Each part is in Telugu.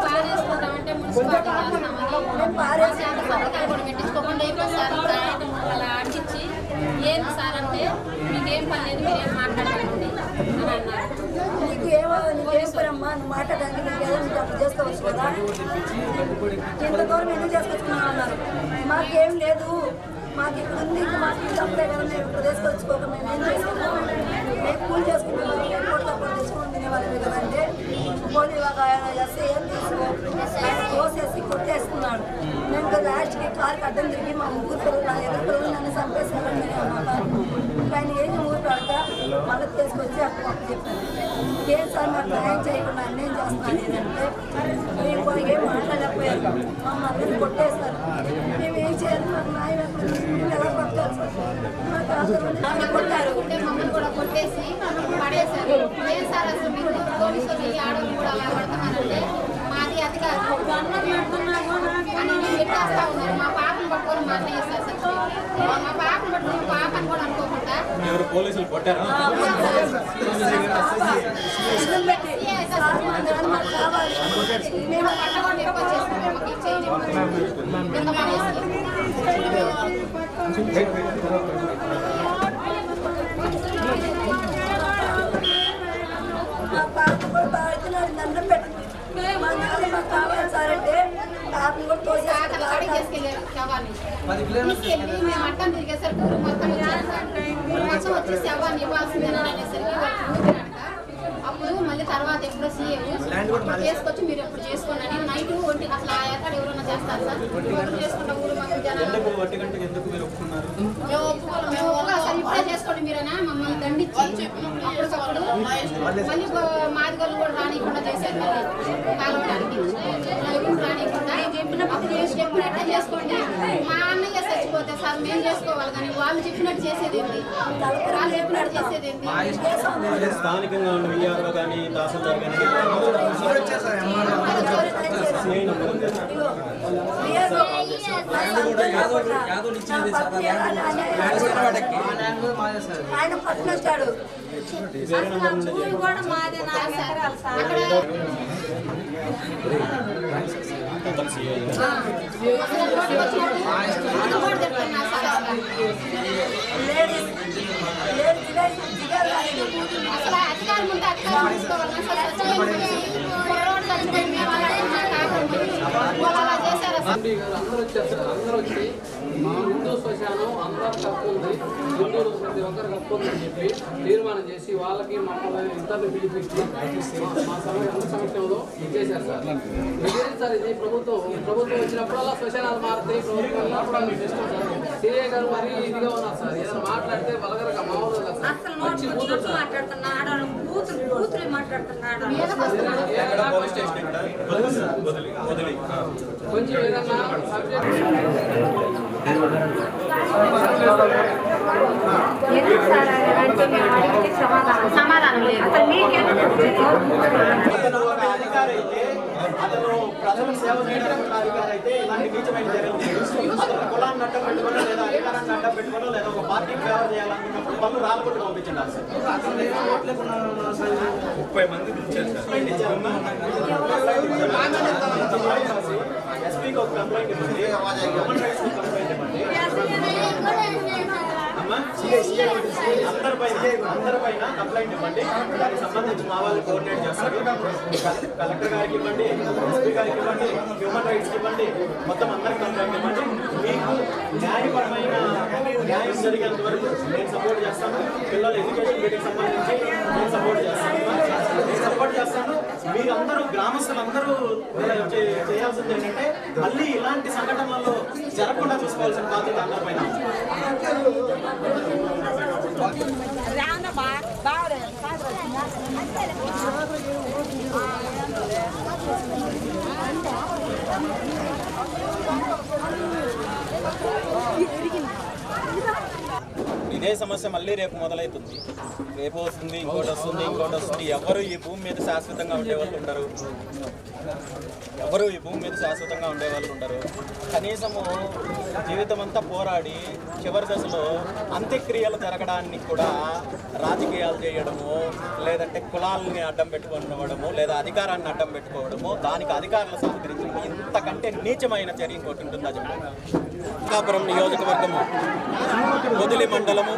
పారేసుకుంటామంటే మున్సిపాలిటీ చేస్తామని మాట్లాడడానికి నీకు ఏదో నువ్వు అప్పుడు చేసుకోవచ్చు కదా. ఇంత దూరం ఎందుకు చేసుకొచ్చుకున్నావు అన్నారు. మాకేం లేదు. మాకు ఇక్కడ ఉంది ఇంకా మాకు ఇల్లు అప్పుడే కదా మేము ఇప్పుడు తీసుకొచ్చుకోక మేము ఏం చేసుకున్నాం మేము కూల్ చేసుకుంటున్నాం. మేము కూడా తప్పుడు తెచ్చుకొని తినేవాళ్ళమే కదా అంటే పోనీ ఒక ఎస్ఐ ఏం తీసుకో ఆయన తోసేసి కొట్టేస్తున్నాడు. మేము ఇంకా లాస్ట్కి కారుకి అడ్డం తిరిగి మా ముగ్గురు పిల్లలు నా ఎదురు పిల్లలు నన్ను చంపేసారని ఆయన ఏం ఊరు పడతా మళ్ళీ తీసుకొచ్చి అప్పుడు చెప్పాను. ఏం సార్ మాకు న్యాయం చేయకుండా అన్యాయం చేస్తున్నాను నేనంటే మేము ఏం మాట్లాడలేకపోయారు. మమ్మల్ని అందరినీ కొట్టేశారు మేము ఏం చేయాలి మాకు న్యాయం ఎప్పుడు మేము ఎలా కొట్టాలి సార్? కొట్టారు. మమ్మల్ని కూడా కొట్టేసి పడేశారు. ఏం సార్ అసలు మీరు పోలీసులు వెళ్ళి ఆడవాళ్ళు కూడా అలా పడుతున్నారంటే మాది అధికారం పెట్టేస్తా ఉన్నారు. మా మా అన్నయ్య సార్ చచ్చిపోయింది. మా పాపను కూడా అనుకోకుండా ఎవరు పోలీసులు కొట్టారా మా కావాలి మేము పట్టకుండా ఎక్కువ చేసుకున్నాం మాకు చేయలేము కింద మా పాప కూడా దండం మా కావాలి సార్ అంటే పాపను కూడా తోసేస్తారు తీసుకెళ్ళి మేము అట్టం తిరిగేసరికి ఊరు మొత్తం ఊరు మొత్తం వచ్చి శవాన్ని ఇవ్వాల్సిందేనా అనేసరికి అప్పుడు మళ్ళీ తర్వాత ఎప్పుడో చేసుకోవచ్చు చేసుకొచ్చి మీరు ఎప్పుడు చేసుకోండి అని నైట్ ఒంటి అట్లా ఏర్పాటు ఎవరైనా చేస్తారు సార్ ఎవరు చేసుకుంటాం ఊరు మొత్తం జనాలు మీరు మేము ఒప్పుకోవాలి మేము ఒకసారి ఇప్పుడే చేసుకోండి మీరనా మమ్మల్ని దండించి అప్పటికప్పుడు మళ్ళీ మాదిగోళ్ళు కూడా రానియకుండా చేశారు మళ్ళీ కాలవడానికి చెప్పినట్టే చేసుకోండి. మా అన్నయ్య చచ్చిపోతే సార్ మేము చేసుకోవాలి కానీ వాళ్ళు చెప్పినట్టు చేసేది ఏంటి? వాళ్ళు చెప్పినట్టు చేసేది ఏంటి? స్థానికంగా ఉన్న విఆర్ఓ కానీ తహసీల్దార్ కానీ సిఐ నంబర్ ఉంది. ఆయన పక్కన వచ్చాడు వేరే నంబర్ నుండి చేయండి. అతను సిఐ అసలు నోటికి వచ్చినట్టు అది కూడా చెప్తున్నా సార్. అసలు అధికారం ఉంటే అధికారం తీసుకోవాలి అసలు ఎంపీ గారు అందరూ వచ్చారు సార్. అందరూ వచ్చి మా హిందూ శ్మశానం అందరూ తప్పు ఉంది. హిందువులు ప్రతి ఒక్కరు తప్పు ఉందని చెప్పి తీర్మానం చేసి వాళ్ళకి మమ్మల్ని ఇద్దరిని పిలిపించి మా- మా సమయ అందరి సమక్షంలో ఇచ్చేశారు సార్. ఇదేంటి సార్ ఇది? ప్రభుత్వం ప్రభుత్వం వచ్చినప్పుడల్లా శ్మశానాలు మారుతాయి ప్రభుత్వం వెళ్ళినప్పుడు అన్ని చేస్తాం సార్ సిఏ గారు మరీ ఇదిగా ఉన్నారు సార్. ఏదైనా మాట్లాడితే సార్. కూతురు మాట్లాడుతున్నాడు? కూతురు కూతురు మాట్లాడుతున్నాడు? సమాధానం లేదు అతను ఒక అయితే అతను సేవ చేయడానికి అధికారి అయితే ఇలాంటి నీచమైన చర్యలు అతను కులాన్ని అడ్డం లేదా అధికారాన్ని అడ్డం లేదా ఒక పార్టీకి ఫేవర్ చేయాలనుకున్నప్పుడు పనులు రాలగొట్టు పంపించండి ముప్పై మంది సార్ ఎస్పీకి ఒక కంప్లైంట్ ఇవ్వండి. హ్యూమన్ రైట్స్ కంప్లైంట్ ఇవ్వండి అందరి అమ్మా అందరి పైన కంప్లైంట్ ఇవ్వండి దానికి సంబంధించి మా వాళ్ళు కోఆర్డినేట్ చేస్తారు కలెక్టర్ గారికి ఇవ్వండి ఎస్పీ గారికి ఇవ్వండి హ్యూమన్ రైట్స్కి ఇవ్వండి మొత్తం అందరికి కంప్లైంట్ ఇవ్వండి మీకు న్యాయపరమైన న్యాయం జరిగేంత వరకు నేను సపోర్ట్ చేస్తాను పిల్లల ఎడ్యుకేషన్ వీటికి సంబంధించి నేను సపోర్ట్ చేస్తాను నేను చేస్తాను మీరందరూ గ్రామస్తులందరూ చేయాల్సింది ఏంటంటే మళ్ళీ ఇలాంటి సంఘటనలలో జరగకుండా చూసుకోవాల్సిన బాధ్యత అందరిపైన ఉంది. ఇదే సమస్య మళ్ళీ రేపు మొదలవుతుంది రేపు వస్తుంది ఇంకోటి వస్తుంది ఇంకోటి వస్తుంది. ఎవరు ఈ భూమి మీద శాశ్వతంగా ఉండే వాళ్ళు ఉండరు. ఎవరు ఈ భూమి మీద శాశ్వతంగా ఉండే వాళ్ళు ఉండరు. కనీసము జీవితం అంతా పోరాడి చివరి దశలో అంత్యక్రియలు జరగడానికి కూడా రాజకీయాలు చేయడము లేదంటే కులాలని అడ్డం పెట్టుకోవడము లేదా అధికారాన్ని అడ్డం పెట్టుకోవడము దానికి అధికారులు సహకరించడం ఇంతకంటే నీచమైన చర్య ఇంకోటి ఉంటుందా చెప్పండి? కాపురం నియోజకవర్గము మొదలి మండలము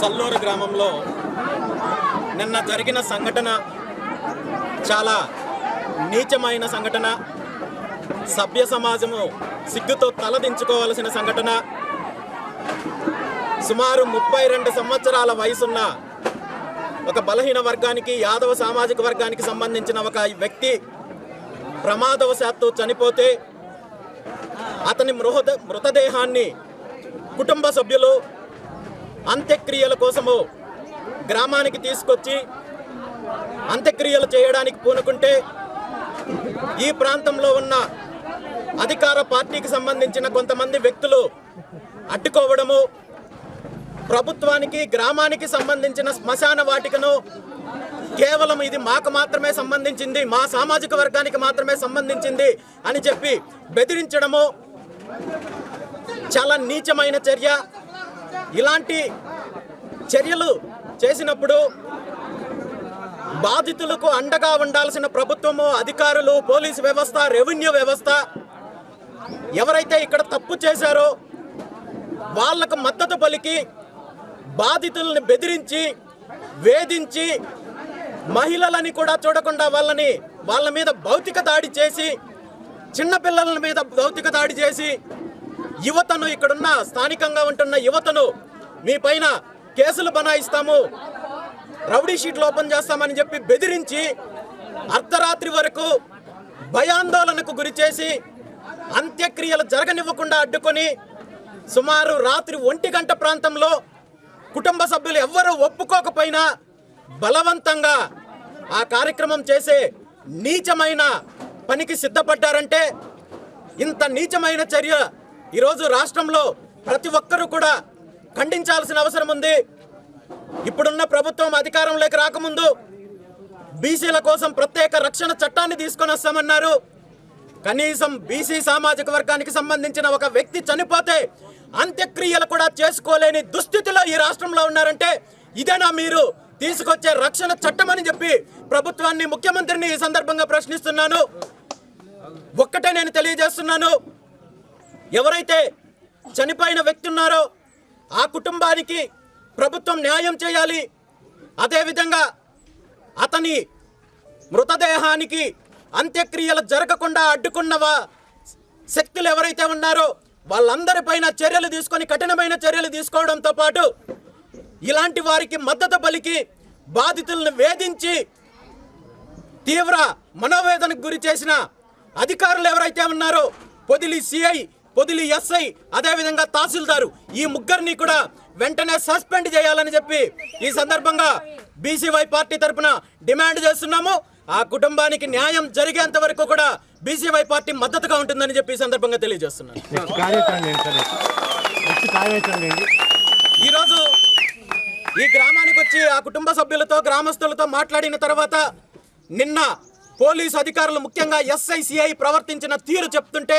సల్లూరు గ్రామంలో నిన్న జరిగిన సంఘటన చాలా నీచమైన సంఘటన. సభ్య సమాజము సిగ్గుతో తలదించుకోవలసిన సంఘటన. సుమారు ముప్పై రెండు సంవత్సరాల వయసున్న ఒక బలహీన వర్గానికి యాదవ సామాజిక వర్గానికి సంబంధించిన ఒక వ్యక్తి ప్రమాదవశాత్తు చనిపోతే అతని మృహద మృతదేహాన్ని కుటుంబ సభ్యులు అంత్యక్రియల కోసము గ్రామానికి తీసుకొచ్చి అంత్యక్రియలు చేయడానికి పూనుకుంటే ఈ ప్రాంతంలో ఉన్న అధికార పార్టీకి సంబంధించిన కొంతమంది వ్యక్తులు అడ్డుకోవడము ప్రభుత్వానికి గ్రామానికి సంబంధించిన శ్మశాన వాటికను కేవలం ఇది మాకు మాత్రమే సంబంధించింది మా సామాజిక వర్గానికి మాత్రమే సంబంధించింది అని చెప్పి బెదిరించడము చాలా నీచమైన చర్య. ఇలాంటి చర్యలు చేసినప్పుడు బాధితులకు అండగా ఉండాల్సిన ప్రభుత్వము అధికారులు పోలీసు వ్యవస్థ రెవెన్యూ వ్యవస్థ ఎవరైతే ఇక్కడ తప్పు చేశారో వాళ్ళకు మద్దతు పలికి బాధితుల్ని బెదిరించి వేధించి మహిళలని కూడా చూడకుండా వాళ్ళని వాళ్ళ మీద భౌతిక దాడి చేసి చిన్నపిల్లల మీద భౌతిక దాడి చేసి యువతను ఇక్కడున్న స్థానికంగా ఉంటున్న యువతను మీ పైన కేసులు బనాయిస్తాము రౌడీ షీట్లు ఓపెన్ చేస్తామని చెప్పి బెదిరించి అర్ధరాత్రి వరకు భయాందోళనకు గురిచేసి అంత్యక్రియలు జరగనివ్వకుండా అడ్డుకొని సుమారు రాత్రి ఒంటి గంట ప్రాంతంలో కుటుంబ సభ్యులు ఎవ్వరూ ఒప్పుకోకపోయినా బలవంతంగా ఆ కార్యక్రమం చేసే నీచమైన పనికి సిద్ధపడ్డారంటే ఇంత నీచమైన చర్య ఈరోజు రాష్ట్రంలో ప్రతి ఒక్కరూ కూడా ఖండించాల్సిన అవసరం ఉంది. ఇప్పుడున్న ప్రభుత్వం అధికారంలోకి రాకముందు బీసీల కోసం ప్రత్యేక రక్షణ చట్టాన్ని తీసుకొని వస్తామన్నారు. కనీసం బీసీ సామాజిక వర్గానికి సంబంధించిన ఒక వ్యక్తి చనిపోతే అంత్యక్రియలు కూడా చేసుకోలేని దుస్థితిలో ఈ రాష్ట్రంలో ఉన్నారంటే ఇదేనా మీరు? తీసుకొచ్చే రక్షణ చట్టం అని చెప్పి ప్రభుత్వాన్ని ముఖ్యమంత్రిని ఈ సందర్భంగా ప్రశ్నిస్తున్నాను. ఒక్కటే నేను తెలియజేస్తున్నాను. ఎవరైతే చనిపోయిన వ్యక్తి ఉన్నారో ఆ కుటుంబానికి ప్రభుత్వం న్యాయం చేయాలి. అదేవిధంగా అతని మృతదేహానికి అంత్యక్రియలు జరగకుండా అడ్డుకున్నవా శక్తులు ఎవరైతే ఉన్నారో వాళ్ళందరిపైన చర్యలు తీసుకొని కఠినమైన చర్యలు తీసుకోవడంతో పాటు ఇలాంటి వారికి మద్దతు పలికి బాధితులను వేధించి తీవ్ర మనోవేదనకు గురి చేసిన అధికారులు ఎవరైతే ఉన్నారో పొదిలి సిఐ పొదిలి ఎస్ఐ అదేవిధంగా తహసీల్దారు ఈ ముగ్గురిని కూడా వెంటనే సస్పెండ్ చేయాలని చెప్పి ఈ సందర్భంగా బీసీవై పార్టీ తరపున డిమాండ్ చేస్తున్నాము. ఆ కుటుంబానికి న్యాయం జరిగేంత వరకు కూడా బీసీవై పార్టీ మద్దతుగా ఉంటుందని చెప్పి ఈ సందర్భంగా తెలియజేస్తున్నాను కార్యక్రమం ఏంటి సార్ నెక్స్ట్ కార్యక్రమం ఏంటి ఈరోజు ఈ గ్రామానికి వచ్చి ఆ కుటుంబ సభ్యులతో గ్రామస్తులతో మాట్లాడిన తర్వాత నిన్న పోలీసు అధికారులు ముఖ్యంగా ఎస్ఐసిఐ ప్రవర్తించిన తీరు చెప్తుంటే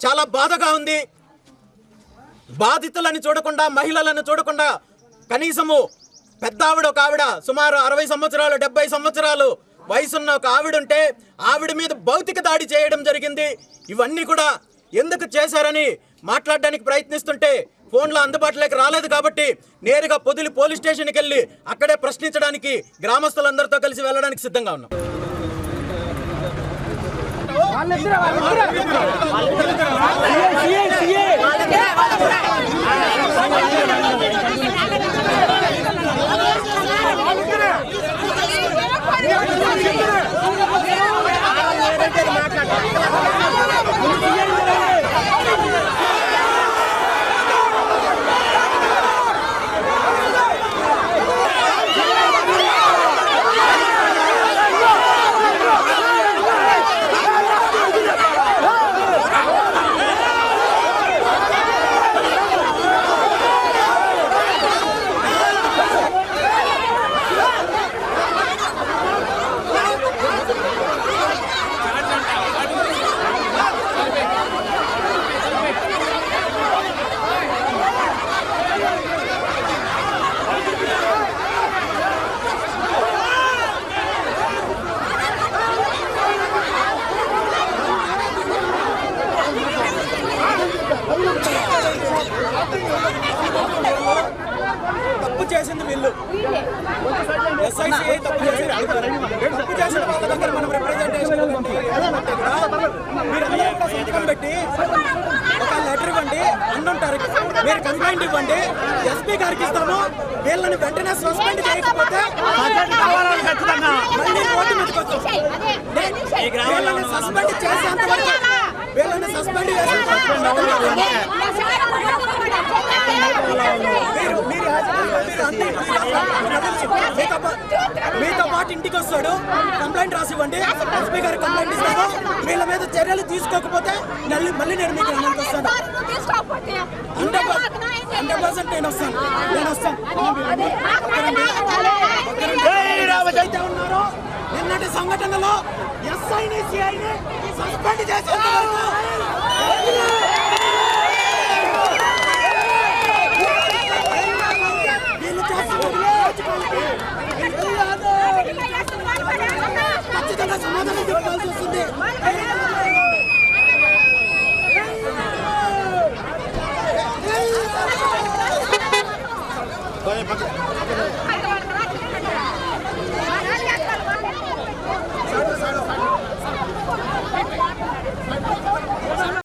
చాలా బాధగా ఉంది. బాధితులను చూడకుండా మహిళలను చూడకుండా కనీసము పెద్ద ఆవిడ ఒక ఆవిడ సుమారు అరవై సంవత్సరాలు డెబ్బై సంవత్సరాలు వయసున్న ఒక ఆవిడ ఉంటే ఆవిడ మీద భౌతిక దాడి చేయడం జరిగింది. ఇవన్నీ కూడా ఎందుకు చేశారని మాట్లాడడానికి ప్రయత్నిస్తుంటే ఫోన్లో అందుబాటులోకి రాలేదు కాబట్టి నేరుగా పొదిలి పోలీస్ స్టేషన్కి వెళ్ళి అక్కడే ప్రశ్నించడానికి గ్రామస్తులందరితో కలిసి వెళ్ళడానికి సిద్ధంగా ఉన్నాం. ¡Vamos! తప్పు చేసింది వీళ్ళు ఎస్ఐసి తప్పు చేసింది తప్పు చేసిన వాళ్ళ దగ్గర మనం రిప్రజెంటేషన్ ఇవ్వండి. ఏదంటే ఇక్కడ మీరు అందరూ కూడా సంతకం పెట్టి ఒక లెటర్ ఇవ్వండి అన్నుంటారు మీరు కంప్లైంట్ ఇవ్వండి ఎస్పీ గారికి ఇస్తాము వీళ్ళని వెంటనే సస్పెండ్ చేయకపోతే మళ్ళీ రోడ్డు మీదకి వీళ్ళని సస్పెండ్ చేసేంత వరకు వీళ్ళని సస్పెండ్ చేసేంత మీతో పాటు ఇంటికి వస్తాడు. కంప్లైంట్ రాసి ఇవ్వండి ఎస్పీ గారు కంప్లైంట్ ఇస్తాను వీళ్ళ మీద చర్యలు తీసుకోకపోతే మళ్ళీ నేను మీకు అన్నకి వస్తాను హండ్రెడ్ పర్సెంట్ నేను వస్తాను. నేను వస్తాను. అయితే ఉన్నారో. నిన్నటి సంఘటనలో ఎస్ఐని సిఐని సస్పెండ్ చేసేంత వరకు వీళ్ళు చేస్తున్నది రాజకీయాలకి. వీళ్ళు కాదు. ఖచ్చితంగా సమాధానం చెప్పాల్సి వస్తుంది పక్కన